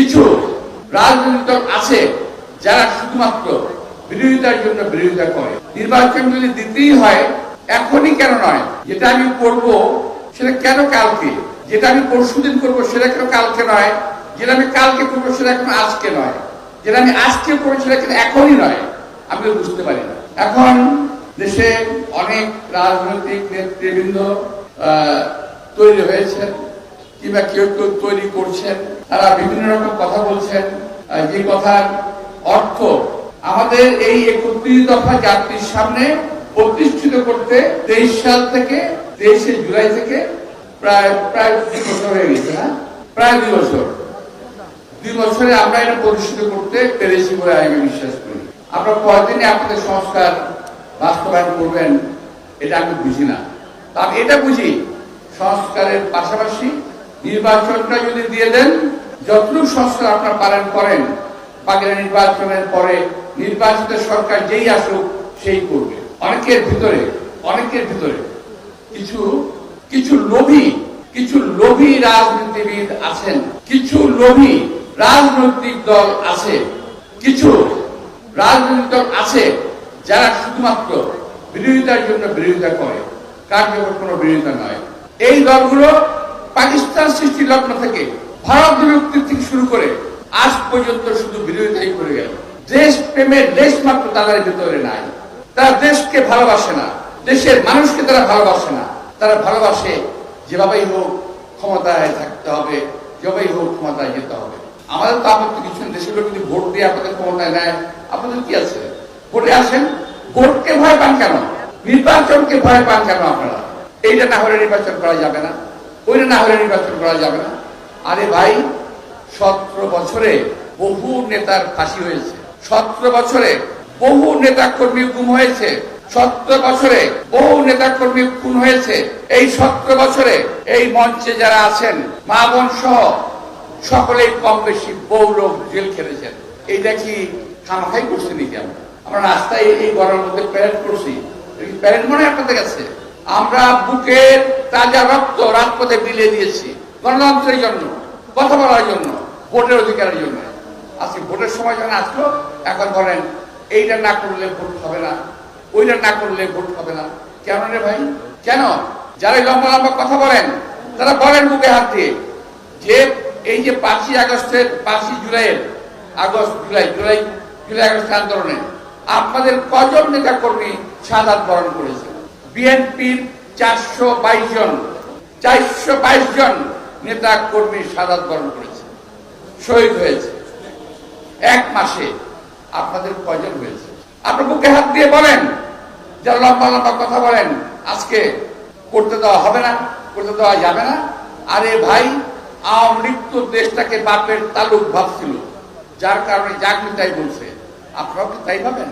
কিছু রাজনৈতিক দল আছে যারা শুধুমাত্র বিরোধিতার জন্য বিরোধিতা করে। নির্বাচন যদি দিতেই হয়, এখনই কেন নয়? যেটা আমি করব, সেটা কেন কালকে? যেটা আমি পরশুদিন করব, সেটা কেন কালকে নয়? যেটা আমি কালকে করব, সেটা কেন আজকে নয়? যেটা আমি আজকে করব, সেটা কেন এখনই নয়? আমি বুঝতে পারি না। এখন দেশে অনেক রাজনৈতিক নেতৃবৃন্দ তৈরি হয়েছেন কিংবা কেউ কেউ তৈরি করছেন। তারা বিভিন্ন রকম কথা বলছেন। যে কথার অর্থ আমাদের এই একত্রিশ দফা জাতির সামনে প্রতিষ্ঠিত করতে তেইশ সাল থেকে, তেইশে জুলাই থেকে প্রায় প্রায় দুই বছর হয়ে গেছে, না? প্রায় দুই বছর। দুই বছরে আমরা এটা প্রতিষ্ঠিত করতে পেরেছি বলে আমি বিশ্বাস করি। আপনারা কয়দিনে আপনাদের সংস্কার বাস্তবায়ন করবেন এটা আমি বুঝি না। তা এটা বুঝি, সংস্কারের পাশাপাশি নির্বাচনটা যদি দিয়ে দেন যতটুকু সংস্কার আপনারা পালন করেন, বাগেরা নির্বাচনের পরে নির্বাচিত সরকার যেই আসুক, সেই করবে। অনেকের ভিতরে অনেকের ভিতরে কিছু কিছু লোভী কিছু লোভী রাজনীতিবিদ আছেন, কিছু লোভী রাজনৈতিক দল আছে, কিছু রাজনৈতিক দল আছে যারা শুধুমাত্র বিরোধিতার জন্য বিরোধিতা করে। কার্যকর কোনো বিরোধিতা নয়। এই দলগুলো পাকিস্তান সৃষ্টি লগ্ন থেকে ভারত বিভক্তির থেকে শুরু করে আজ পর্যন্ত শুধু বিরোধিতাই করে গেল। দেশ প্রেমের দেশ মাত্র তাদের ভিতরে নাই। তারা দেশকে ভালোবাসে না, দেশের মানুষকে তারা ভালোবাসে না। তারা ভালোবাসে যেভাবেই হোক ক্ষমতায় থাকতে হবে, যেভাবেই হোক ক্ষমতায় যেতে হবে। আমাদের তো আপত্তি কিছু দেশের লোক যদি ভোট দিয়ে আপনাদের ক্ষমতায় নেয়, আপনাদের কি আছে? ভোটে আসেন, ভোটকে ভয় পান কেন? নির্বাচনকে ভয় পান কেন আপনারা? এইটা না হলে নির্বাচন করা যাবে না, ওইটা না হলে নির্বাচন করা যাবে না। আরে ভাই, সতেরো বছরে বহু নেতার ফাঁসি হয়েছে। সতেরো বছরে বহু নেতা কর্মী গুম হয়েছে। সতেরো বছরে বহু নেতা কর্মী খুন হয়েছে। এই সতেরো বছরে এই মঞ্চে যারা আছেন, মা বোন সহ সকলেই কম বেশি বহু লোক জেল খেলেছেন এইটা কি খামাখাই করছি নাকি আমরা? আমরা রাস্তায় এই গরমের মধ্যে প্যারেড করছি। প্যারেড মনে আপনাদের কাছে? আমরা বুকের তাজা রক্ত রাজপথে বিলিয়ে দিয়েছি গণতন্ত্রের জন্য। কথা বলার জন্য, ভোটের অধিকারের জন্য। আজকে ভোটের সময় যখন আসলো, এখন বলেন, এইটা না করলে ভোট হবে না, ওইটা না করলে ভোট হবে না। কেন রে ভাই? কেন? যারা লম্বা লম্বা কথা বলেন, তারা বলেন বুকে হাত দিয়ে যে এই যে পাঁচই আগস্টের, পাঁচই জুলাইয়ের August, July July July August আন্দোলনে আপনাদের কজন নেতা কর্মী সাদাত বরণ করেছে? বিএনপির চারশো বাইশ জন, চারশো বাইশ জন নেতা কর্মী সাদাত বরণ করেছে, শহীদ হয়েছে। এক মাসে আপনাদের কয়জন হয়েছে? আপনার বুকে হাত দিয়ে বলেন, যারা লম্বা লম্বা কথা বলেন, আজকে করতে দেওয়া হবে না, করতে দেওয়া যাবে না। আরে ভাই, আওয়ামী দেশটাকে বাপের তালুক ভাবছিল, যার কারণে জাগনি তাই বলছে। আপনারাও কি তাই ভাবেন?